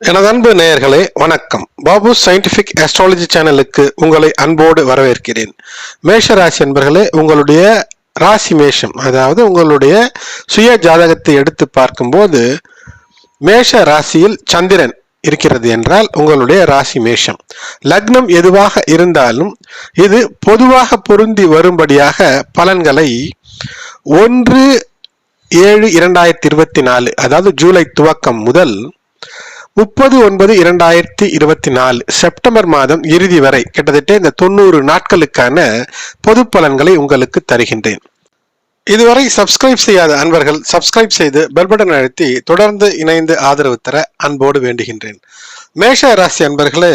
எனது அன்பு நேயர்களே வணக்கம். பாபு சயின்டிபிக் அஸ்ட்ராலஜி சேனலுக்கு உங்களை அன்போடு வரவேற்கிறேன். மேஷ ராசி என்பர்களே உங்களுடைய ராசி மேஷம் அதாவது உங்களுடைய சுய ஜாதகத்தை எடுத்து பார்க்கும்போது மேஷ ராசியில் சந்திரன் இருக்கிறது என்றால் உங்களுடைய ராசி மேஷம். லக்னம் எதுவாக இருந்தாலும் இது பொதுவாக பொருந்தி வரும்படியாக பலன்களை ஒன்று ஏழு இரண்டாயிரத்தி இருபத்தி நாலு அதாவது ஜூலை துவக்கம் முதல் முப்பது ஒன்பது இரண்டாயிரத்தி இருபத்தி நாலு செப்டம்பர் மாதம் இறுதி வரை கிட்டத்தட்ட இந்த தொண்ணூறு நாட்களுக்கான பொது பலன்களை உங்களுக்கு தருகின்றேன். இதுவரை சப்ஸ்கிரைப் செய்யாத அன்பர்கள் சப்ஸ்கிரைப் செய்து பெல் பட்டன் அழுத்தி தொடர்ந்து இணைந்து ஆதரவு தர அன்போடு வேண்டுகின்றேன். மேஷ ராசி அன்பர்களே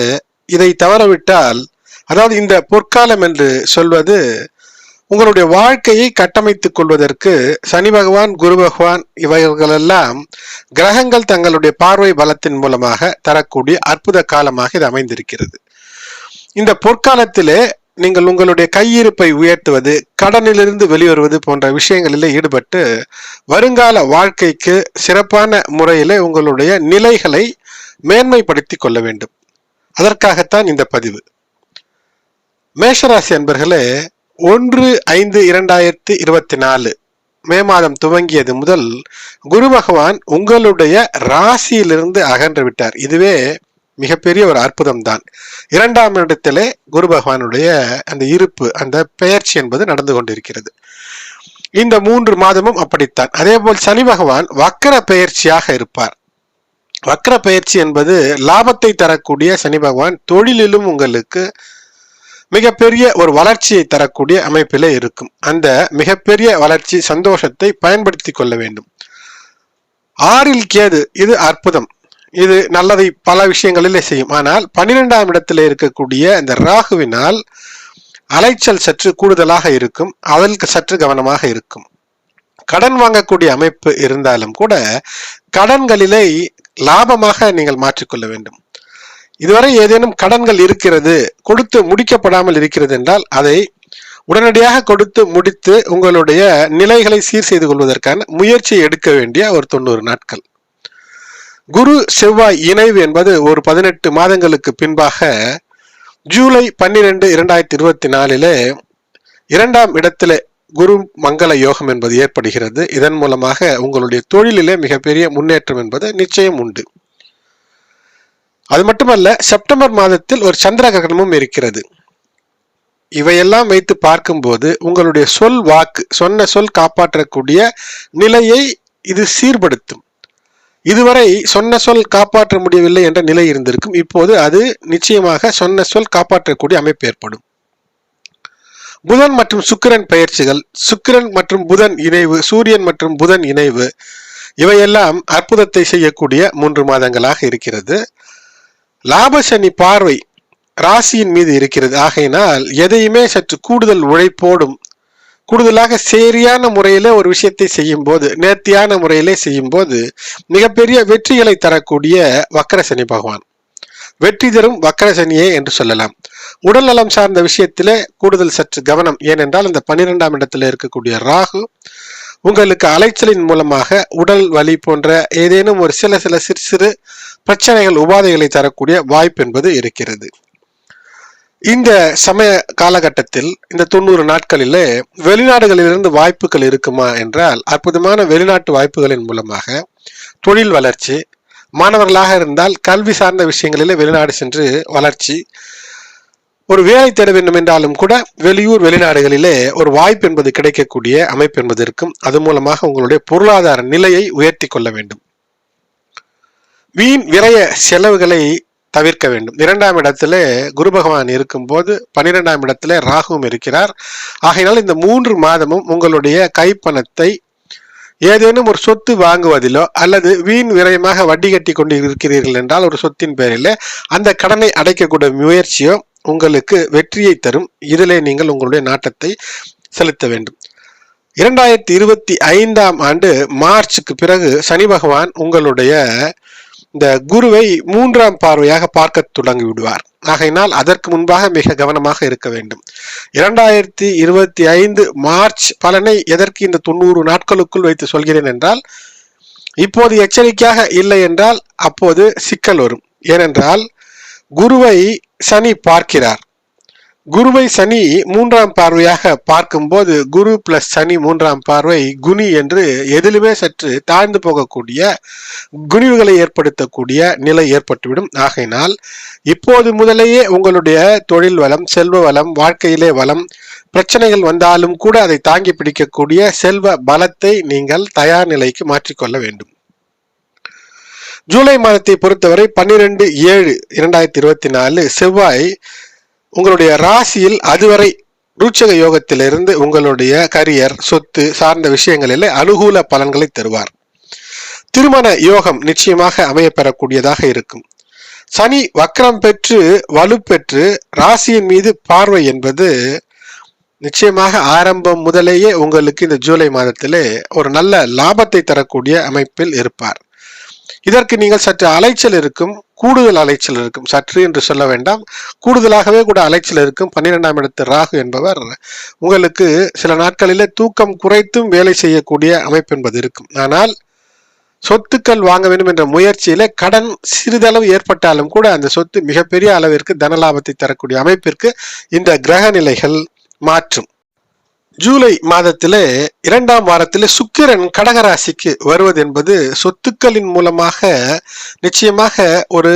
இதை தவறவிட்டால் அதாவது இந்த பொற்காலம் என்று சொல்வது உங்களுடைய வாழ்க்கையை கட்டமைத்துக் கொள்வதற்கு சனி பகவான் குரு பகவான் இவைகளெல்லாம் கிரகங்கள் தங்களுடைய பார்வை பலத்தின் மூலமாக தரக்கூடிய அற்புத காலமாக இது அமைந்திருக்கிறது. இந்த பொற்காலத்திலே நீங்கள் உங்களுடைய கையிருப்பை உயர்த்துவது கடனிலிருந்து வெளிவருவது போன்ற விஷயங்களிலே ஈடுபட்டு வருங்கால வாழ்க்கைக்கு சிறப்பான முறையிலே உங்களுடைய நிலைகளை மேன்மைப்படுத்தி கொள்ள வேண்டும். அதற்காகத்தான் இந்த பதிவு. மேஷராசி அன்பர்களே ஒன்று ஐந்து இரண்டாயிரத்தி இருபத்தி நாலு. மே மாதம் துவங்கியது முதல் குரு பகவான் உங்களுடைய ராசியிலிருந்து அகன்று விட்டார். இதுவே மிகப்பெரிய ஒரு அற்புதம் தான் இரண்டாம் இடத்திலே குரு பகவானுடைய அந்த இருப்பு அந்த பெயர்ச்சி என்பது நடந்து கொண்டிருக்கிறது. இந்த மூன்று மாதமும் அப்படித்தான். அதே போல் சனி பகவான் வக்கர பெயர்ச்சியாக இருப்பார். வக்கர பெயர்ச்சி என்பது லாபத்தை தரக்கூடிய சனி பகவான் தொழிலிலும் உங்களுக்கு மிகப்பெரிய ஒரு வளர்ச்சியை தரக்கூடிய அமைப்பிலே இருக்கும். அந்த மிகப்பெரிய வளர்ச்சி சந்தோஷத்தை பயன்படுத்தி கொள்ள வேண்டும். ஆறில் கேது இது அற்புதம். இது நல்லதை பல விஷயங்களிலே செய்யும். ஆனால் பன்னிரெண்டாம் இடத்திலே இருக்கக்கூடிய இந்த ராகுவினால் அலைச்சல் சற்று கூடுதலாக இருக்கும். அதற்கு சற்று கவனமாக இருக்கும். கடன் வாங்கக்கூடிய அமைப்பு இருந்தாலும் கூட கடன்களிலே லாபமாக நீங்கள் மாற்றிக்கொள்ள வேண்டும். இதுவரை ஏதேனும் கடன்கள் இருக்கிறது கொடுத்து முடிக்கப்படாமல் இருக்கிறது என்றால் அதை உடனடியாக கொடுத்து முடித்து உங்களுடைய நிலைகளை சீர் செய்து கொள்வதற்கான முயற்சி எடுக்க வேண்டிய ஒரு தொண்ணூறு நாட்கள். குரு செவ்வாய் இணைவு என்பது ஒரு பதினெட்டு மாதங்களுக்கு பின்பாக ஜூலை பன்னிரெண்டு இரண்டாயிரத்தி இருபத்தி நாலிலே இரண்டாம் இடத்திலே குரு மங்கள யோகம் என்பது ஏற்படுகிறது. இதன் மூலமாக உங்களுடைய தொழிலிலே மிகப்பெரிய முன்னேற்றம் என்பது நிச்சயம் உண்டு. அது மட்டுமல்ல செப்டம்பர் மாதத்தில் ஒரு சந்திர கிரகணமும் இருக்கிறது. இவையெல்லாம் வைத்து பார்க்கும்போது உங்களுடைய சொல் வாக்கு சொன்ன சொல் காப்பாற்றக்கூடிய நிலையை இது சீர்படுத்தும். இதுவரை சொன்ன சொல் காப்பாற்ற முடியவில்லை என்ற நிலை இருந்திருக்கும். இப்போது அது நிச்சயமாக சொன்ன சொல் காப்பாற்றக்கூடிய அமைப்பு ஏற்படும். புதன் மற்றும் சுக்கிரன் பயிற்சிகள் சுக்கிரன் மற்றும் புதன் இணைவு சூரியன் மற்றும் புதன் இணைவு இவையெல்லாம் அற்புதத்தை செய்யக்கூடிய மூன்று மாதங்களாக இருக்கிறது. லாபசனி பார்வை ராசியின் மீது இருக்கிறது. ஆகையினால் எதையுமே சற்று கூடுதல் உழைப்போடும் கூடுதலாக சரியான முறையில ஒரு விஷயத்தை செய்யும் போது நேர்த்தியான முறையிலே செய்யும் போது மிகப்பெரிய வெற்றிகளை தரக்கூடிய வக்கர சனி பகவான். வெற்றி தரும் வக்கர சனியே என்று சொல்லலாம். உடல் நலம் சார்ந்த விஷயத்திலே கூடுதல் சற்று கவனம். ஏனென்றால் இந்த பன்னிரெண்டாம் இடத்துல இருக்கக்கூடிய ராகு உங்களுக்கு அலைச்சலின் மூலமாக உடல் வலி போன்ற ஏதேனும் ஒரு சில சில சிறு சிறு பிரச்சனைகள் உபாதைகளை தரக்கூடிய வாய்ப்பு என்பது இருக்கிறது. இந்த சமய காலகட்டத்தில் இந்த தொண்ணூறு நாட்களிலே வெளிநாடுகளிலிருந்து வாய்ப்புகள் இருக்குமா என்றால் அற்புதமான வெளிநாட்டு வாய்ப்புகளின் மூலமாக தொழில் வளர்ச்சி மாணவர்களாக இருந்தால் கல்வி சார்ந்த விஷயங்களிலே வெளிநாடு சென்று வளர்ச்சி ஒரு வேலை தேட வேண்டும் என்றாலும் கூட வெளியூர் வெளிநாடுகளிலே ஒரு வாய்ப்பு என்பது கிடைக்கக்கூடிய அமைப்பு என்பது இருக்கும். அது மூலமாக உங்களுடைய பொருளாதார நிலையை உயர்த்தி கொள்ள வேண்டும். வீண் விரய செலவுகளை தவிர்க்க வேண்டும். இரண்டாம் இடத்துல குரு பகவான் இருக்கும்போது பன்னிரெண்டாம் இடத்துல ராகுவும் இருக்கிறார். ஆகையினால் இந்த மூன்று மாதமும் உங்களுடைய கைப்பணத்தை ஏதேனும் ஒரு சொத்து வாங்குவதிலோ அல்லது வீண் விரயமாக வட்டி கட்டி கொண்டு இருக்கிறீர்கள் என்றால் ஒரு சொத்தின் பேரில் அந்த கடனை அடைக்கக்கூடிய முயற்சியோ உங்களுக்கு வெற்றியை தரும். இதிலே நீங்கள் உங்களுடைய நாட்டத்தை செலுத்த வேண்டும். இரண்டாயிரத்தி இருபத்தி ஐந்தாம் ஆண்டு மார்ச்சுக்கு பிறகு சனி பகவான் உங்களுடைய இந்த குருவை மூன்றாம் பார்வையாக பார்க்க தொடங்கி விடுவார் ஆகையினால் அதற்கு முன்பாக மிக கவனமாக இருக்க வேண்டும். இரண்டாயிரத்தி இருபத்தி ஐந்து மார்ச் பலனை எதற்கு இந்த தொண்ணூறு நாட்களுக்குள் வைத்து சொல்கிறேன் என்றால் இப்போது எச்சரிக்கையாக இல்லை என்றால் அப்போது சிக்கல் வரும். ஏனென்றால் குருவை சனி பார்க்கிறார். குருவை சனி மூன்றாம் பார்வையாக பார்க்கும்போது குரு பிளஸ் சனி மூன்றாம் பார்வை குனி என்று எதிலுமே சற்று தாழ்ந்து போகக்கூடிய குனிவுகளை ஏற்படுத்தக்கூடிய நிலை ஏற்பட்டுவிடும். ஆகையினால் இப்போது முதலேயே உங்களுடைய தொழில் வளம் செல்வ வளம் வாழ்க்கையிலே வளம் பிரச்சனைகள் வந்தாலும் கூட அதை தாங்கி பிடிக்கக்கூடிய செல்வ பலத்தை நீங்கள் தயார் நிலைக்கு மாற்றிக்கொள்ள வேண்டும். ஜூலை மாதத்தை பொறுத்தவரை பன்னிரெண்டு ஏழு இரண்டாயிரத்தி இருபத்தி நாலு செவ்வாய் உங்களுடைய ராசியில் அதுவரை ரூச்சக யோகத்திலிருந்து உங்களுடைய கரியர் சொத்து சார்ந்த விஷயங்களில் அனுகூல பலன்களை தருவார். திருமண யோகம் நிச்சயமாக அமையப்பெறக்கூடியதாக இருக்கும். சனி வக்ரம் பெற்று வலுப்பெற்று ராசியின் மீது பார்வை என்பது நிச்சயமாக ஆரம்பம் முதலேயே உங்களுக்கு இந்த ஜூலை மாதத்திலே ஒரு நல்ல லாபத்தை தரக்கூடிய அமைப்பில் இருப்பார். இதற்கு நீங்கள் சற்று அலைச்சல் இருக்கும். கூடுதல் அலைச்சல் இருக்கும். சற்று என்று சொல்ல வேண்டாம். கூடுதலாகவே கூட அலைச்சல் இருக்கும். பன்னிரெண்டாம் இடத்து ராகு என்பவர் உங்களுக்கு சில நாட்களிலே தூக்கம் குறைத்தும் வேலை செய்யக்கூடிய அமைப்பு என்பது இருக்கும். ஆனால் சொத்துக்கள் வாங்க வேண்டும் என்ற முயற்சியில கடன் சிறிதளவு ஏற்பட்டாலும் கூட அந்த சொத்து மிகப்பெரிய அளவிற்கு தனலாபத்தை தரக்கூடிய அமைப்பிற்கு இந்த கிரக நிலைகள் மாற்றும். ஜூலை மாதத்திலே இரண்டாம் வாரத்திலே சுக்கிரன் கடகராசிக்கு வருவது என்பது சொத்துக்களின் மூலமாக நிச்சயமாக ஒரு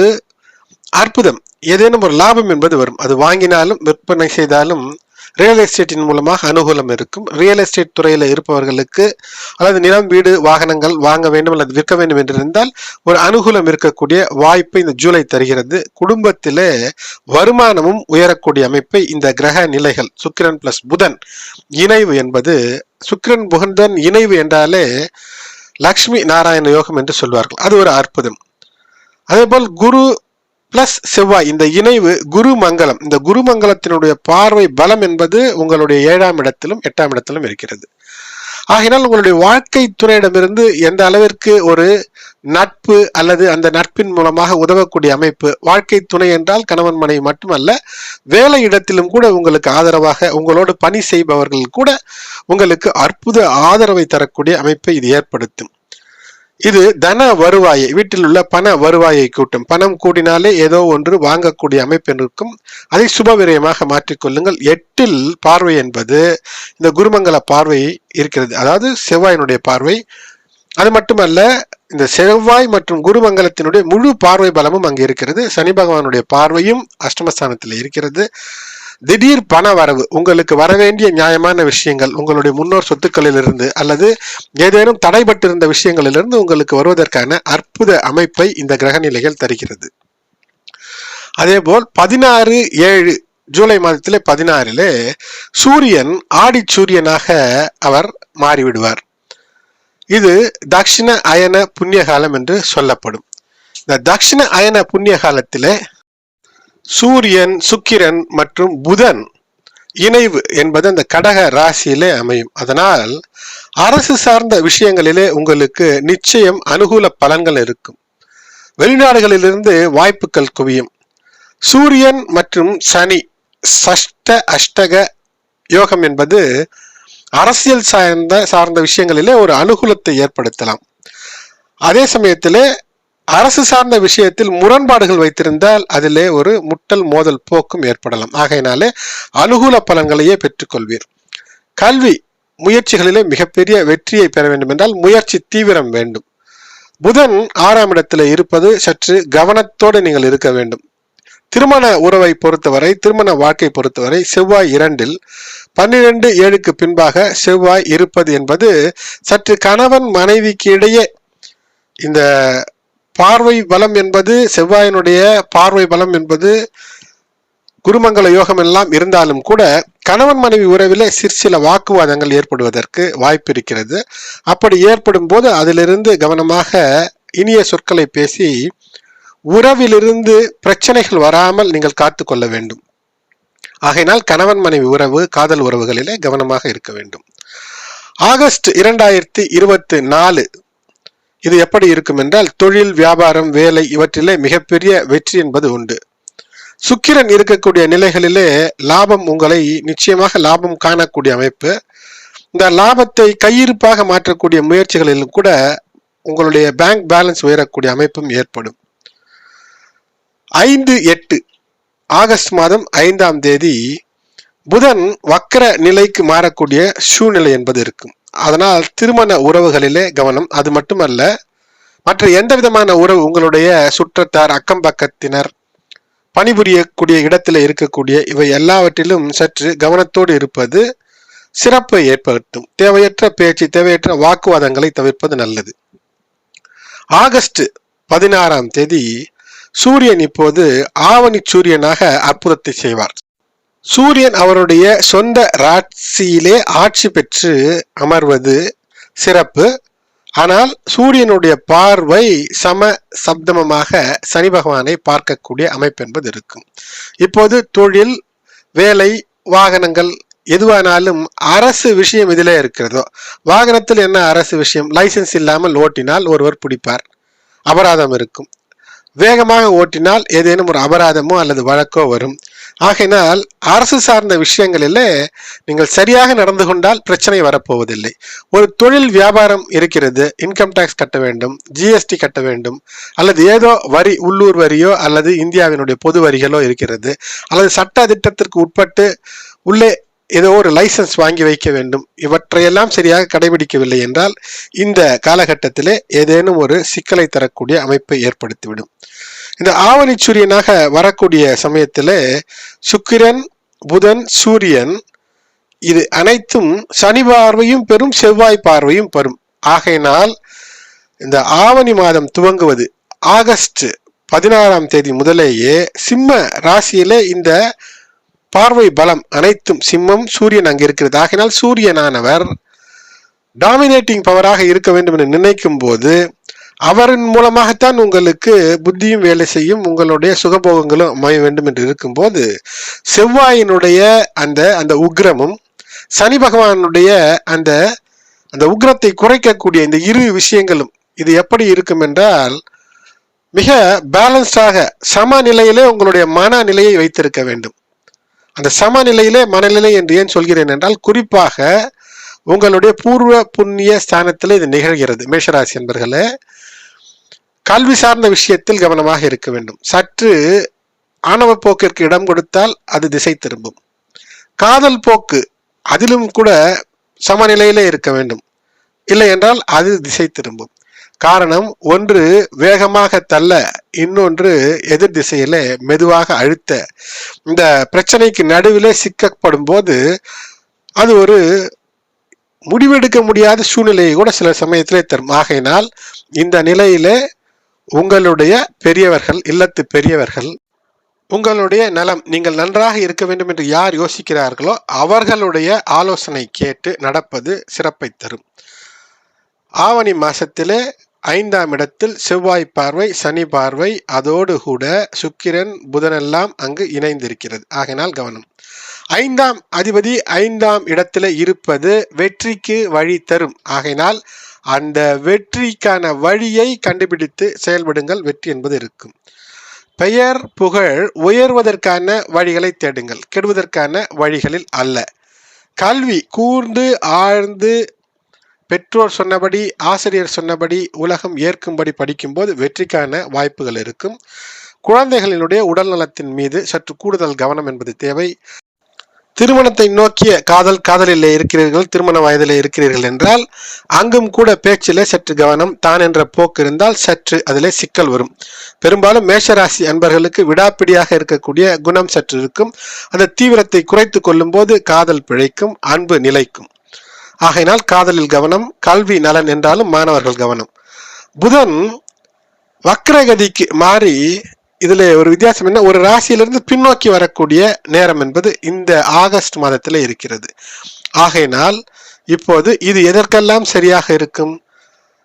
அற்புதம். ஏதேனும் ஒரு லாபம் என்பது வரும். அது வாங்கினாலும் விற்பனை செய்தாலும் ரியல் எஸ்டேட்டின் மூலமாக அனுகூலம் இருக்கும். ரியல் எஸ்டேட் துறையில் இருப்பவர்களுக்கு அல்லது நிலம் வீடு வாகனங்கள் வாங்க வேண்டும் அல்லது விற்க வேண்டும் என்றிருந்தால் ஒரு அனுகூலம் இருக்கக்கூடிய வாய்ப்பை இந்த ஜூலை தருகிறது. குடும்பத்திலே வருமானமும் உயரக்கூடிய அமைப்பை இந்த கிரக நிலைகள் சுக்கிரன் பிளஸ் புதன் இணைவு என்பது சுக்கிரன் புகந்தன் இணைவு என்றாலே லக்ஷ்மி நாராயண யோகம் என்று சொல்வார்கள். அது ஒரு அற்புதம். அதேபோல் குரு பிளஸ் செவ்வாய் இந்த இணைவு குரு மங்களம் இந்த குரு மங்களத்தினுடைய பார்வை பலம் என்பது உங்களுடைய ஏழாம் இடத்திலும் எட்டாம் இடத்திலும் இருக்கிறது. ஆகினால் உங்களுடைய வாழ்க்கை துறையிடமிருந்து எந்த அளவிற்கு ஒரு நட்பு அல்லது அந்த நட்பின் மூலமாக உதவக்கூடிய அமைப்பு வாழ்க்கை துணை என்றால் கணவன் மனைவி மட்டுமல்ல வேலை இடத்திலும் கூட உங்களுக்கு ஆதரவாக உங்களோடு பணி செய்பவர்கள் கூட உங்களுக்கு அற்புத ஆதரவை தரக்கூடிய அமைப்பை இது ஏற்படுத்தும். இது தன வருவாயை வீட்டில் உள்ள பண வருவாயை கூட்டும். பணம் கூடினாலே ஏதோ ஒன்று வாங்கக்கூடிய அமைப்பு இருக்கும். அதை சுப விரயமாக மாற்றிக்கொள்ளுங்கள் எட்டில் பார்வை என்பது இந்த குருமங்கல பார்வை இருக்கிறது. அதாவது செவ்வாயினுடைய பார்வை. அது மட்டுமல்ல இந்த செவ்வாய் மற்றும் குருமங்கலத்தினுடைய முழு பார்வை பலமும் அங்கே இருக்கிறது. சனி பகவானுடைய பார்வையும் அஷ்டமஸ்தானத்தில் இருக்கிறது. திடீர் பண வரவு உங்களுக்கு வரவேண்டிய நியாயமான விஷயங்கள் உங்களுடைய முன்னோர் சொத்துக்களிலிருந்து அல்லது ஏதேனும் தடைபட்டிருந்த விஷயங்களிலிருந்து உங்களுக்கு வருவதற்கான அற்புத அமைப்பை இந்த கிரக நிலைகள் தருகிறது. அதேபோல் பதினாறு ஏழு ஜூலை மாதத்திலே பதினாறிலே சூரியன் ஆடி சூரியனாக அவர் மாறிவிடுவார். இது தக்ஷிண அயன புண்ணிய காலம் என்று சொல்லப்படும். இந்த தக்ஷிண அயன புண்ணிய காலத்திலே சூரியன் சுக்கிரன் மற்றும் புதன் இணைவு என்பது அந்த கடக ராசியிலே அமையும். அதனால் அரசு சார்ந்த விஷயங்களிலே உங்களுக்கு நிச்சயம் அனுகூல பலன்கள் இருக்கும். வெளிநாடுகளிலிருந்து வாய்ப்புகள் குவியும். சூரியன் மற்றும் சனி சஷ்ட அஷ்டக யோகம் என்பது அரசியல் சார்ந்த சார்ந்த விஷயங்களிலே ஒரு அனுகூலத்தை ஏற்படுத்தலாம். அதே சமயத்திலே அரசு சார்ந்த விஷயத்தில் முரண்பாடுகள் வைத்திருந்தால் அதிலே ஒரு முட்டல் மோதல் போக்கும் ஏற்படலாம். ஆகையினாலே அனுகூல பலன்களையே பெற்றுக்கொள்வீர். கல்வி முயற்சிகளிலே மிகப்பெரிய வெற்றியை பெற வேண்டும் என்றால் முயற்சி தீவிரம் வேண்டும். புதன் ஆறாம் இடத்தில் இருப்பது சற்று கவனத்தோடு நீங்கள் இருக்க வேண்டும். திருமண உறவை பொறுத்தவரை திருமண வாழ்க்கை பொறுத்தவரை செவ்வாய் இரண்டில் பன்னிரண்டு ஏழுக்கு பின்பாக செவ்வாய் இருப்பது என்பது சற்று கணவன் மனைவிக்கு இடையே இந்த பார்வை பலம் என்பது செவ்வாயினுடைய பார்வை பலம் என்பது குருமங்கல யோகம் எல்லாம் இருந்தாலும் கூட கணவன் மனைவி உறவில் சிற்சில வாக்குவாதங்கள் ஏற்படுவதற்கு வாய்ப்பு இருக்கிறது. அப்படி ஏற்படும் போது அதிலிருந்து கவனமாக இனிய சொற்களை பேசி உறவிலிருந்து பிரச்சனைகள் வராமல் நீங்கள் காத்து கொள்ள வேண்டும். ஆகையினால் கணவன் மனைவி உறவு காதல் உறவுகளிலே கவனமாக இருக்க வேண்டும். ஆகஸ்ட் இரண்டாயிரத்தி இருபத்தி நாலு இது எப்படி இருக்கும் என்றால் தொழில் வியாபாரம் வேலை இவற்றிலே மிகப்பெரிய வெற்றி என்பது உண்டு. சுக்கிரன் இருக்கக்கூடிய நிலைகளிலே லாபம் உங்களை நிச்சயமாக லாபம் காணக்கூடிய அமைப்பு. இந்த லாபத்தை கையிருப்பாக மாற்றக்கூடிய முயற்சிகளிலும் கூட உங்களுடைய பேங்க் பேலன்ஸ் உயரக்கூடிய அமைப்பும் ஏற்படும். ஐந்து எட்டு ஆகஸ்ட் மாதம் ஐந்தாம் தேதி புதன் வக்கர நிலைக்கு மாறக்கூடிய சூழ்நிலை என்பது இருக்கும். அதனால் திருமண உறவுகளிலே கவனம். அது மட்டுமல்ல மற்ற எந்த விதமான உறவு உங்களுடைய சுற்றத்தார் அக்கம் பக்கத்தினர் பணிபுரியக்கூடிய இடத்துல இருக்கக்கூடிய இவை எல்லாவற்றிலும் சற்று கவனத்தோடு இருப்பது சிறப்பை ஏற்படுத்தும். தேவையற்ற பேச்சு தேவையற்ற வாக்குவாதங்களை தவிர்ப்பது நல்லது. ஆகஸ்ட் பதினாறாம் தேதி சூரியன் இப்போது ஆவணி சூரியனாக அற்புதத்தை செய்வார். சூரியன் அவருடைய சொந்த ராட்சியிலே ஆட்சி பெற்று அமர்வது சிறப்பு. ஆனால் சூரியனுடைய பார்வை சம சப்தமமாக சனி பகவானை பார்க்கக்கூடிய அமைப்பு என்பது இருக்கும். இப்போது தொழில் வேலை வாகனங்கள் எதுவானாலும் அரசு விஷயம் இதிலே இருக்கிறதோ? வாகனத்தில் என்ன அரசு விஷயம்? லைசென்ஸ் இல்லாமல் ஓட்டினால் ஒருவர் பிடிப்பார். அபராதம் இருக்கும். வேகமாக ஓட்டினால் ஏதேனும் ஒரு அபராதமோ அல்லது வழக்கோ வரும். ஆகையினால் அரசு சார்ந்த விஷயங்களிலே நீங்கள் சரியாக நடந்து கொண்டால் பிரச்சனை வரப்போவதில்லை. ஒரு தொழில் வியாபாரம் இருக்கிறது இன்கம் டேக்ஸ் கட்ட வேண்டும் ஜிஎஸ்டி கட்ட வேண்டும் அல்லது ஏதோ வரி உள்ளூர் வரியோ அல்லது இந்தியாவினுடைய பொது வரிகளோ இருக்கிறது. அல்லது சட்ட திட்டத்திற்கு உட்பட்டு உள்ளே ஏதோ ஒரு லைசன்ஸ் வாங்கி வைக்க வேண்டும். இவற்றையெல்லாம் சரியாக கடைபிடிக்கவில்லை என்றால் இந்த காலகட்டத்திலே ஏதேனும் ஒரு சிக்கலை தரக்கூடிய அமைப்பை ஏற்படுத்திவிடும். இந்த ஆவணி சூரியனாக வரக்கூடிய சமயத்திலே சுக்கிரன் புதன் சூரியன் இது அனைத்தும் சனி பார்வையும் பெறும் செவ்வாய் பார்வையும் பெறும். ஆகையினால் இந்த ஆவணி மாதம் துவங்குவது ஆகஸ்ட் பதினாறாம் தேதி முதலேயே சிம்ம ராசியிலே இந்த பார்வை பலம் அனைத்தும் சிம்மம் சூரியன் அங்கு இருக்கிறது. ஆகினால் சூரியனானவர் டாமினேட்டிங் பவராக இருக்க வேண்டும் என்று நினைக்கும் போது அவரின் மூலமாகத்தான் உங்களுக்கு புத்தியும் வேலை செய்யும் உங்களுடைய சுகபோகங்களும் அமைய வேண்டும் என்று இருக்கும்போது செவ்வாயினுடைய அந்த அந்த உக்ரமும் சனி பகவானுடைய அந்த அந்த உக்ரத்தை குறைக்கக்கூடிய இந்த இரு விஷயங்களும் இது எப்படி இருக்கும் என்றால் மிக பேலன்ஸ்டாக சமநிலையிலே உங்களுடைய மனநிலையை வைத்திருக்க வேண்டும். அந்த சமநிலையிலே மனநிலை என்று ஏன் சொல்கிறேன் என்றால் குறிப்பாக உங்களுடைய பூர்வ புண்ணிய ஸ்தானத்தில் இது நிகழ்கிறது மேஷராசி என்பர்களே. கல்வி சார்ந்த விஷயத்தில் கவனமாக இருக்க வேண்டும். சற்று ஆணவ போக்கிற்கு இடம் கொடுத்தால் அது திசை திரும்பும். காதல் போக்கு அதிலும் கூட சமநிலையிலே இருக்க வேண்டும். இல்லை என்றால் அது திசை திரும்பும். காரணம் ஒன்று வேகமாக தள்ள இன்னொன்று எதிர் திசையில மெதுவாக அழுத்த. இந்த பிரச்சனைக்கு நடுவிலே சிக்கப்படும் போது அது ஒரு முடிவெடுக்க முடியாத சூழ்நிலையை கூட சில சமயத்திலே தரும். ஆகையினால் இந்த நிலையிலே உங்களுடைய பெரியவர்கள் இல்லத்து பெரியவர்கள் உங்களுடைய நலம் நீங்கள் நன்றாக இருக்க வேண்டும் என்று யார் யோசிக்கிறார்களோ அவர்களுடைய ஆலோசனை கேட்டு நடப்பது சிறப்பை தரும். ஆவணி மாசத்திலே ஐந்தாம் இடத்தில் செவ்வாய் பார்வை சனி பார்வை அதோடு கூட சுக்கிரன் புதனெல்லாம் அங்கு இணைந்திருக்கிறது. ஆகையினால் கவனம். ஐந்தாம் அதிபதி ஐந்தாம் இடத்துல இருப்பது வெற்றிக்கு வழி தரும். ஆகையினால் அந்த வெற்றிக்கான வழியை கண்டுபிடித்து செயல்படுங்கள். வெற்றி என்பது இருக்கும். பெயர் புகழ் உயர்வதற்கான வழிகளை தேடுங்கள். கெடுவதற்கான வழிகளில் அல்ல. கல்வி கூர்ந்து ஆழ்ந்து பெற்றோர் சொன்னபடி ஆசிரியர் சொன்னபடி உலகம் ஏற்கும்படி படிக்கும்போது வெற்றிக்கான வாய்ப்புகள் இருக்கும். குழந்தைகளினுடைய உடல் நலத்தின் மீது சற்று கூடுதல் கவனம் என்பது தேவை. திருமணத்தை நோக்கிய காதல் காதலிலே இருக்கிறீர்கள் திருமண வயதிலே இருக்கிறீர்கள் என்றால் அங்கும் கூட பேச்சிலே சற்று கவனம் தான் என்ற போக்கு இருந்தால் சற்று அதிலே சிக்கல் வரும். பெரும்பாலும் மேஷராசி அன்பர்களுக்கு விடாப்பிடியாக இருக்கக்கூடிய குணம் சற்று இருக்கும். அந்த தீவிரத்தை குறைத்து கொள்ளும் போது காதல் பிழைக்கும் அன்பு நிலைக்கும். ஆகையினால் காதலில் கவனம் கல்வி நலன் என்றாலும் மாணவர்கள் கவனம். புதன் வக்ரகதிக்கு மாறி இதுல ஒரு வித்தியாசம் என்ன? ஒரு ராசியிலிருந்து பின்னோக்கி வரக்கூடிய நேரம் என்பது இந்த ஆகஸ்ட் மாதத்தில் இருக்கிறது. ஆகையினால் இப்போது இது எதற்கெல்லாம் சரியாக இருக்கும்?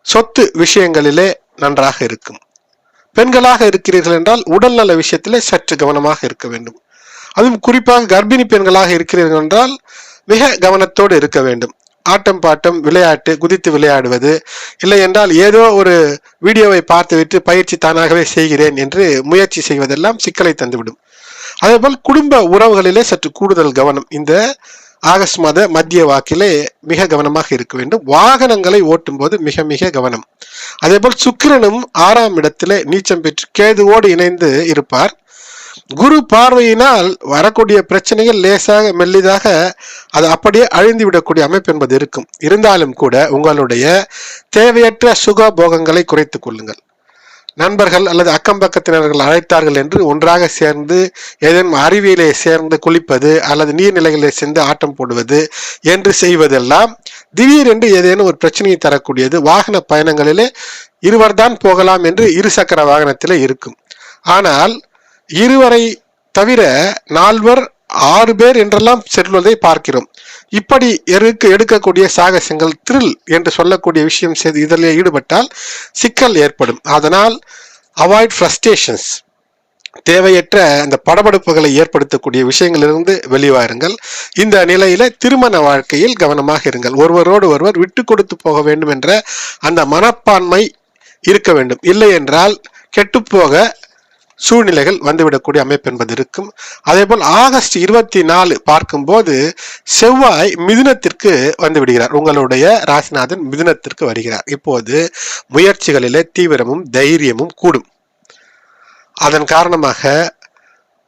சொத்து விஷயங்களிலே நன்றாக இருக்கும். பெண்களாக இருக்கிறீர்கள் என்றால் உடல்நல விஷயத்திலே சற்று கவனமாக இருக்க வேண்டும். அதுவும் குறிப்பாக கர்ப்பிணி பெண்களாக இருக்கிறீர்கள் என்றால் மிக கவனத்தோடு இருக்க வேண்டும். ஆட்டம் பாட்டம் விளையாட்டு குதித்து விளையாடுவது. இல்லை என்றால் ஏதோ ஒரு வீடியோவை பார்த்துவிட்டு பயிற்சி தானாகவே செய்கிறேன் என்று முயற்சி செய்வதெல்லாம் சிக்கலை தந்துவிடும். அதேபோல் குடும்ப உறவுகளிலே சற்று கூடுதல் கவனம். இந்த ஆகஸ்ட் மாத மத்திய வாக்கிலே மிக கவனமாக இருக்க வேண்டும். வாகனங்களை ஓட்டும் போது மிக மிக கவனம். அதேபோல் சுக்கிரனும் ஆறாம் இடத்திலே நீச்சம் பெற்று கேதுவோடு இணைந்து இருப்பார். குரு பார்வையினால் வரக்கூடிய பிரச்சனைகள் லேசாக மெல்லிதாக அது அப்படியே அழிந்து விடக்கூடிய அமைப்பு என்பது இருக்கும். இருந்தாலும் கூட உங்களுடைய தேவையற்ற சுக போகங்களை குறைத்துக் கொள்ளுங்கள். நண்பர்கள் அல்லது அக்கம் பக்கத்தினர்கள் அழைத்தார்கள் என்று ஒன்றாக சேர்ந்து ஏதேனும் அறிவியலை சேர்ந்து குளிப்பது அல்லது நீர்நிலைகளில் சேர்ந்து ஆட்டம் போடுவது என்று செய்வதெல்லாம் திடீரென்று ஏதேனும் ஒரு பிரச்சனையை தரக்கூடியது. வாகன பயணங்களிலே இருவர்தான் போகலாம் என்று இருசக்கர வாகனத்திலே இருக்கும். ஆனால் இருவரை தவிர நால்வர் ஆறு பேர் என்றெல்லாம் செல்வதை பார்க்கிறோம். இப்படி எருக்கு எடுக்கக்கூடிய சாகசங்கள் த்ரில் என்று சொல்லக்கூடிய விஷயம் செய்து இதில் ஈடுபட்டால் சிக்கல் ஏற்படும். அதனால் அவாய்ட் ஃப்ரஸ்ட்ரேஷன்ஸ் தேவையற்ற அந்த படபடுப்புகளை ஏற்படுத்தக்கூடிய விஷயங்களிலிருந்து வெளிவாருங்கள் இந்த நிலையில திருமண வாழ்க்கையில் கவனமாக இருங்கள். ஒருவரோடு ஒருவர் விட்டு கொடுத்து போக வேண்டும் என்ற அந்த மனப்பான்மை இருக்க வேண்டும். இல்லை என்றால் கெட்டுப்போக சூழ்நிலைகள் வந்துவிடக்கூடிய அமைப்பு என்பது இருக்கும். அதே போல் ஆகஸ்ட் இருபத்தி நாலு பார்க்கும்போது செவ்வாய் மிதுனத்திற்கு வந்து விடுகிறார் உங்களுடைய ராசிநாதன் மிதுனத்திற்கு வருகிறார். இப்போது முயற்சிகளிலே தீவிரமும் தைரியமும் கூடும். அதன் காரணமாக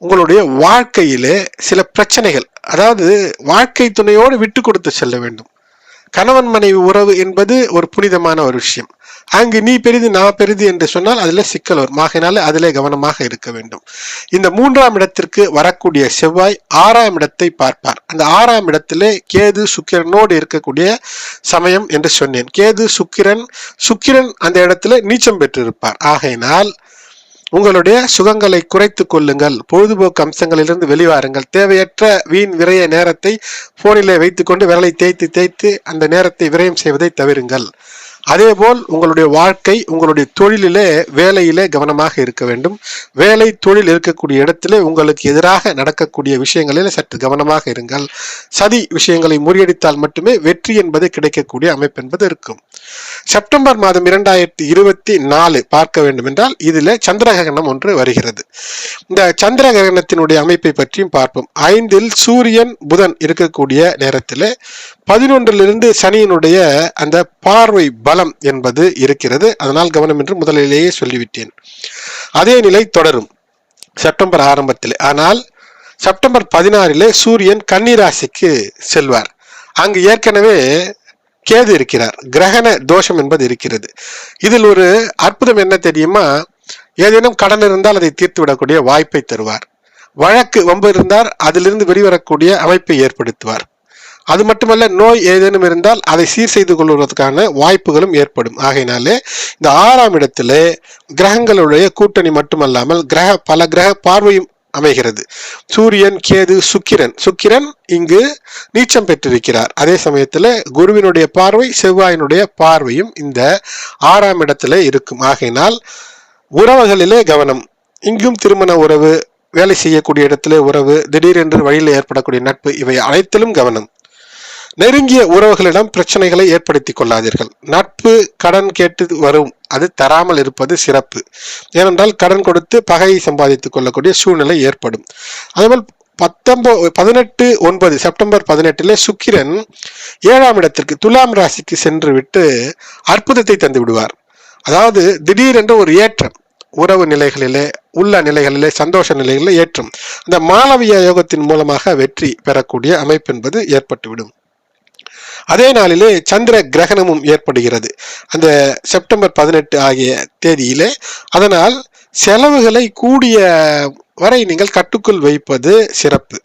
உங்களுடைய வாழ்க்கையிலே சில பிரச்சனைகள் அதாவது வாழ்க்கை துணையோடு விட்டு கொடுத்து செல்ல வேண்டும். கணவன் மனைவி உறவு என்பது ஒரு புனிதமான ஒரு விஷயம். அங்கு நீ பெரிது நான் பெரிது என்று சொன்னால் அதில் சிக்கல் வரும். ஆகையினால அதிலே கவனமாக இருக்க வேண்டும். இந்த மூன்றாம் இடத்திற்கு வரக்கூடிய செவ்வாய் ஆறாம் இடத்தை பார்ப்பார். அந்த ஆறாம் இடத்திலே கேது சுக்கிரனோடு இருக்கக்கூடிய சமயம் என்று சொன்னேன். கேது சுக்கிரன் சுக்கிரன் அந்த இடத்துல நீச்சம் பெற்றிருப்பார். ஆகையினால் உங்களுடைய சுகங்களை குறைத்து கொள்ளுங்கள். பொழுதுபோக்கு அம்சங்களிலிருந்து வெளிவாருங்கள். தேவையற்ற வீண் விரைய நேரத்தை போனிலே வைத்துக்கொண்டு விரலை தேய்த்து தேய்த்து அந்த நேரத்தை விரயம் செய்வதை தவிருங்கள். அதேபோல் உங்களுடைய வாழ்க்கை உங்களுடைய தொழிலிலே வேலையிலே கவனமாக இருக்க வேண்டும். வேலை தொழில் இருக்கக்கூடிய இடத்திலே உங்களுக்கு எதிராக நடக்கக்கூடிய விஷயங்களில் சற்று கவனமாக இருங்கள். சதி விஷயங்களை முறியடித்தால் மட்டுமே வெற்றி என்பது கிடைக்கக்கூடிய அமைப்பு என்பது இருக்கும். செப்டம்பர் மாதம் இரண்டாயிரத்தி இருபத்தி நாலு பார்க்க வேண்டும் என்றால் இதில் சந்திரகிரகணம் ஒன்று வருகிறது. இந்த சந்திர கிரகணத்தினுடைய அமைப்பை பற்றியும் பார்ப்போம். ஐந்தில் சூரியன் புதன் இருக்கக்கூடிய நேரத்தில் பதினொன்றிலிருந்து சனியினுடைய அந்த பார்வை பலம் என்பது இருக்கிறது. அதனால் கவனம் என்று முதலிலேயே சொல்லிவிட்டேன். அதே நிலை தொடரும். செப்டம்பர் ஆரம்பத்தில். ஆனால் செப்டம்பர் பதினாறிலே சூரியன் கன்னிராசிக்கு செல்வார். அங்கு ஏற்கனவே கேது இருக்கிறார். கிரகண தோஷம் என்பது இருக்கிறது. இதில் ஒரு அற்புதம் என்ன தெரியுமா? ஏதேனும் கடன் இருந்தால் அதை தீர்த்து விடக்கூடிய வாய்ப்பை தருவார். வழக்கு வம்பு இருந்தார் அதிலிருந்து வெளிவரக்கூடிய அமைப்பை ஏற்படுத்துவார். அது மட்டுமல்ல நோய் ஏதேனும் இருந்தால் அதை சீர் செய்து கொள்வதற்கான வாய்ப்புகளும் ஏற்படும். ஆகையினாலே இந்த ஆறாம் இடத்துல கிரகங்களுடைய கூட்டணி மட்டுமல்லாமல் கிரக பல கிரக பார்வையும் அமைகிறது. சூரியன் கேது சுக்கிரன். சுக்கிரன் இங்கு நீச்சம் பெற்றிருக்கிறார். அதே சமயத்தில் குருவினுடைய பார்வை செவ்வாயினுடைய பார்வையும் இந்த ஆறாம் இடத்துல இருக்கும். ஆகையினால் உறவுகளிலே கவனம் இங்கும் திருமண உறவு வேலை செய்யக்கூடிய இடத்துல உறவு திடீரென்று வழியில் ஏற்படக்கூடிய நட்பு இவை அனைத்திலும் கவனம். நெருங்கிய உறவுகளிடம் பிரச்சனைகளை ஏற்படுத்திக் கொள்ளாதீர்கள். நட்பு கடன் கேட்டு வரும். அது தராமல் இருப்பது சிறப்பு. ஏனென்றால் கடன் கொடுத்து பகையை சம்பாதித்துக் கொள்ளக்கூடிய சூழ்நிலை ஏற்படும். அதேபோல் பத்தொன்போ பதினெட்டு ஒன்பது செப்டம்பர் பதினெட்டிலே சுக்கிரன் ஏழாம் இடத்திற்கு துலாம் ராசிக்கு சென்று விட்டு அற்புதத்தை தந்து விடுவார். அதாவது திடீரென்று ஒரு ஏற்றம். உறவு நிலைகளிலே உள்ள நிலைகளிலே சந்தோஷ நிலைகளிலே ஏற்றம். அந்த மாளவிய யோகத்தின் மூலமாக வெற்றி பெறக்கூடிய அமைப்பு என்பது ஏற்பட்டுவிடும். அதே நாளிலே சந்திர கிரகணமும் ஏற்படுகிறது. அந்த செப்டம்பர் பதினெட்டு ஆகிய தேதியிலே அதனால் செலவுகளை கூடிய வரை நீங்கள் கட்டுக்குள் வைப்பது சிறப்பு.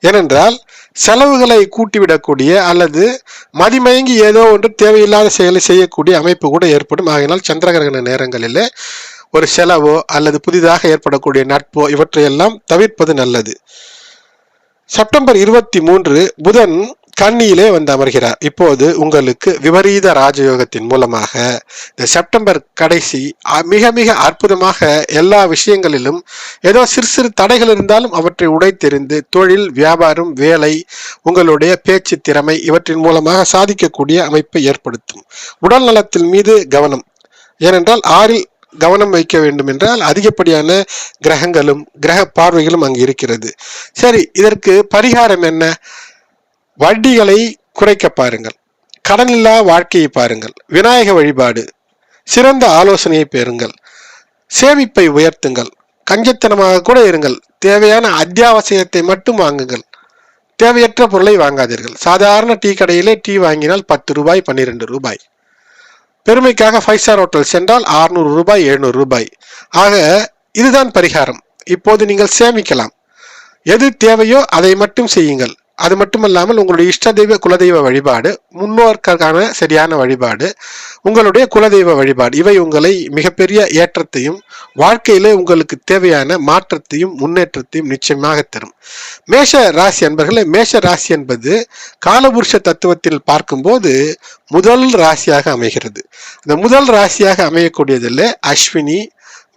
ஏனென்றால் செலவுகளை கூட்டிவிடக்கூடிய அல்லது மதிமயங்கி ஏதோ ஒன்று தேவையில்லாத செயலை செய்யக்கூடிய அமைப்பு கூட ஏற்படும். ஆகையினால் சந்திரகிரகண நேரங்களில் ஒரு செலவோ அல்லது புதிதாக ஏற்படக்கூடிய நட்போ இவற்றையெல்லாம் தவிர்ப்பது நல்லது. செப்டம்பர் இருபத்தி மூன்று புதன் கன்னியிலே வந்து அமர்கிறார். இப்போது உங்களுக்கு விபரீத ராஜயோகத்தின் மூலமாக இந்த செப்டம்பர் கடைசி மிக மிக அற்புதமாக எல்லா விஷயங்களிலும் ஏதோ சிறு சிறு தடைகள் இருந்தாலும் அவற்றை உடைத்தெறிந்து தொழில் வியாபாரம் வேலை உங்களுடைய பேச்சு திறமை இவற்றின் மூலமாக சாதிக்கக்கூடிய அமைப்பை ஏற்படுத்தும். உடல் நலத்தின் மீது கவனம். ஏனென்றால் ஆறில் கவனம் வைக்க வேண்டும் என்றால் அதிகப்படியான கிரகங்களும் கிரக பார்வைகளும் அங்கு இருக்கிறது. சரி இதற்கு பரிகாரம் என்ன? வட்டிகளை குறைக்க பாருங்கள். கடனில்லா வாழ்க்கையை பாருங்கள். விநாயக வழிபாடு. சிறந்த ஆலோசனையை பெறுங்கள். சேமிப்பை உயர்த்துங்கள். கஞ்சத்தனமாக கூட இருங்கள். தேவையான அத்தியாவசியத்தை மட்டும் வாங்குங்கள். தேவையற்ற பொருளை வாங்காதீர்கள். சாதாரண டீ கடையிலே டீ வாங்கினால் பத்து ரூபாய் பன்னிரெண்டு ரூபாய். பெருமைக்காக ஃபைவ் ஸ்டார் ஹோட்டல் சென்றால் 600 ரூபாய் எழுநூறு ரூபாய். ஆக இதுதான் பரிகாரம். இப்போது நீங்கள் சேமிக்கலாம். எது தேவையோ அதை மட்டும் செய்யுங்கள். அது மட்டுமல்லாமல் உங்களுடைய இஷ்ட தெய்வ குலதெய்வ வழிபாடு முன்னோர்க்கான சரியான வழிபாடு உங்களுடைய குலதெய்வ வழிபாடு இவை உங்களை மிகப்பெரிய ஏற்றத்தையும் வாழ்க்கையிலே உங்களுக்கு தேவையான மாற்றத்தையும் முன்னேற்றத்தையும் நிச்சயமாக தரும். மேஷ ராசி அன்பர்களே மேஷ ராசி என்பது காலபுருஷ தத்துவத்தில் பார்க்கும்போது முதல் ராசியாக அமைகிறது. இந்த முதல் ராசியாக அமையக்கூடியதில் அஸ்வினி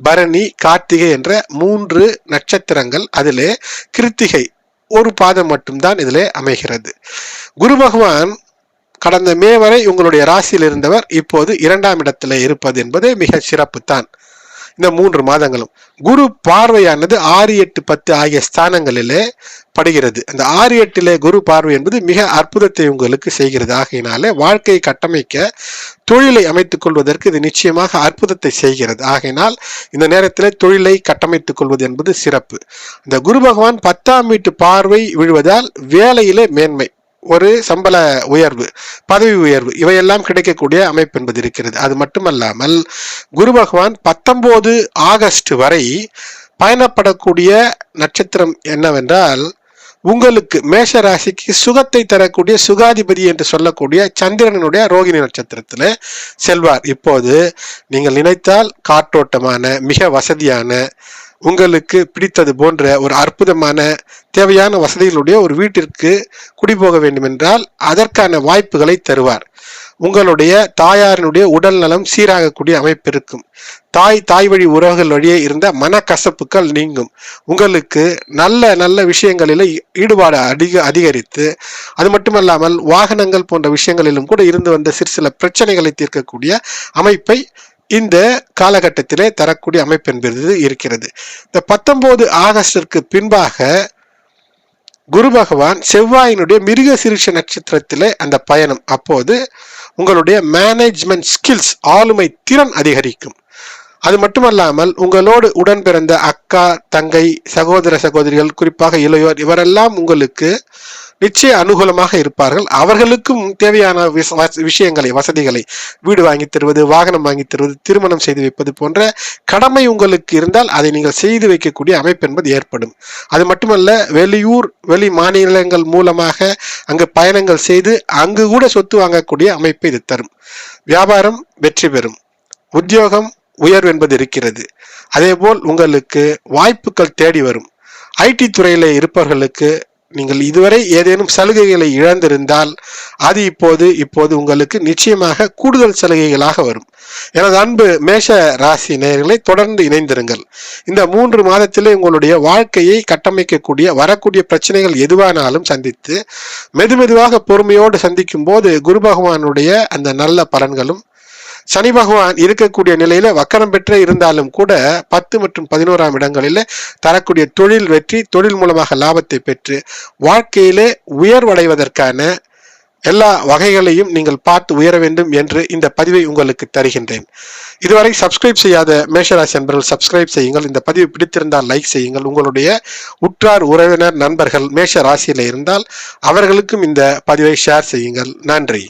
பரணி கார்த்திகை என்ற மூன்று நட்சத்திரங்கள் அதிலே கிருத்திகை ஒரு பாதம் மட்டும்தான் இதிலே அமைகிறது. குரு பகவான் கடந்த மே வரை உங்களுடைய ராசியில் இருந்தவர் இப்போது இரண்டாம் இடத்துல இருப்பது என்பது மிக சிறப்பு தான் இந்த மூன்று மாதங்களும். குரு பார்வையானது ஆறு எட்டு பத்து ஆகிய ஸ்தானங்களிலே படுகிறது. அந்த ஆறு எட்டிலே குரு பார்வை என்பது மிக அற்புதத்தை உங்களுக்கு செய்கிறது. ஆகையினாலே வாழ்க்கையை கட்டமைக்க தொழிலை அமைத்துக் கொள்வதற்கு இது நிச்சயமாக அற்புதத்தை செய்கிறது. ஆகையினால் இந்த நேரத்தில் தொழிலை கட்டமைத்துக் கொள்வது என்பது சிறப்பு. இந்த குரு பகவான் பத்தாம் வீட்டு பார்வை விழுவதால் வேலையிலே மேன்மை. ஒரு சம்பள உயர்வு பதவி உயர்வு இவையெல்லாம் கிடைக்கக்கூடிய அமைப்பு என்பது இருக்கிறது. அது மட்டுமல்லாமல் குரு பகவான் பத்தொன்பது ஆகஸ்ட் வரை பயணப்படக்கூடிய நட்சத்திரம் என்னவென்றால் உங்களுக்கு மேஷ ராசிக்கு சுகத்தை தரக்கூடிய சுகாதிபதி என்று சொல்லக்கூடிய சந்திரனுடைய ரோகிணி நட்சத்திரத்தில் செல்வார். இப்போது நீங்கள் நினைத்தால் காற்றோட்டமான மிக வசதியான உங்களுக்கு பிடித்தது போன்ற ஒரு அற்புதமான தேவையான வசதிகளுடைய ஒரு வீட்டிற்கு குடிபோக வேண்டுமென்றால் அதற்கான வாய்ப்புகளை தருவார். உங்களுடைய தாயாரினுடைய உடல் நலம் சீராகக்கூடிய அமைப்பு இருக்கும். தாய் தாய் வழி உறவுகள் வழியே இருந்த மனக்கசப்புகள் நீங்கும். உங்களுக்கு நல்ல நல்ல விஷயங்களில் ஈடுபாடு அதிக அதிகரித்து அது மட்டுமல்லாமல் வாகனங்கள் போன்ற விஷயங்களிலும் கூட இருந்து வந்த சிறு சில பிரச்சனைகளை தீர்க்கக்கூடிய அமைப்பை இந்த காலகட்டத்திலே தரக்கூடிய அமைப்பு என்பது இருக்கிறது. இந்த பத்தொன்பது ஆகஸ்டிற்கு பின்பாக குரு பகவான் செவ்வாயினுடைய மிருக சிறுஷ நட்சத்திரத்திலே அந்த பயணம் அப்போது உங்களுடைய மேனேஜ்மெண்ட் ஸ்கில்ஸ் ஆளுமை திறன் அதிகரிக்கும். அது மட்டுமல்லாமல் உங்களோடு உடன் பிறந்த அக்கா தங்கை சகோதர சகோதரிகள் குறிப்பாக இளையோர் இவரெல்லாம் உங்களுக்கு நிச்சய அனுகூலமாக இருப்பார்கள். அவர்களுக்கும் தேவையான விஷ- விஷயங்களை வசதிகளை வீடு வாங்கி தருவது வாகனம் வாங்கி தருவது திருமணம் செய்து வைப்பது போன்ற கடமை உங்களுக்கு இருந்தால் அதை நீங்கள் செய்து வைக்கக்கூடிய அமைப்பு என்பது ஏற்படும். அது மட்டுமல்ல வெளியூர் வெளி மாநிலங்கள் மூலமாக அங்கு பயணங்கள் செய்து அங்கு கூட சொத்து வாங்கக்கூடிய அமைப்பு இது தரும். வியாபாரம் வெற்றி பெறும். உத்தியோகம் உயர்வு என்பது இருக்கிறது. அதேபோல் உங்களுக்கு வாய்ப்புகள் தேடி வரும். ஐடி துறையில் இருப்பவர்களுக்கு நீங்கள் இதுவரை ஏதேனும் சலுகைகளை இழந்திருந்தால் அது இப்போது இப்போது உங்களுக்கு நிச்சயமாக கூடுதல் சலுகைகளாக வரும். எனது அன்பு மேஷ ராசி நேர்களை தொடர்ந்து இணைந்திருங்கள். இந்த மூன்று மாதத்திலே உங்களுடைய வாழ்க்கையை கட்டமைக்கக்கூடிய வரக்கூடிய பிரச்சனைகள் எதுவானாலும் சந்தித்து மெதுமெதுவாக பொறுமையோடு சந்திக்கும் போது குரு பகவானுடைய அந்த நல்ல பலன்களும் சனி பகவான் இருக்கக்கூடிய நிலையில வக்கரம் பெற்று இருந்தாலும் கூட பத்து மற்றும் பதினோராம் இடங்களில தரக்கூடிய தொழில் வெற்றி தொழில் மூலமாக லாபத்தை பெற்று வாழ்க்கையிலே உயர்வடைவதற்கான எல்லா வகைகளையும் நீங்கள் பார்த்து உயர வேண்டும் என்று இந்த பதிவை உங்களுக்கு தருகின்றேன். இதுவரை சப்ஸ்கிரைப் செய்யாத மேஷராசி அன்பர்கள் சப்ஸ்கிரைப் செய்யுங்கள். இந்த பதிவு பிடித்திருந்தால் லைக் செய்யுங்கள். உங்களுடைய உற்றார் உறவினர் நண்பர்கள் மேஷ ராசியில் இருந்தால் அவர்களுக்கும் இந்த பதிவை ஷேர் செய்யுங்கள். நன்றி.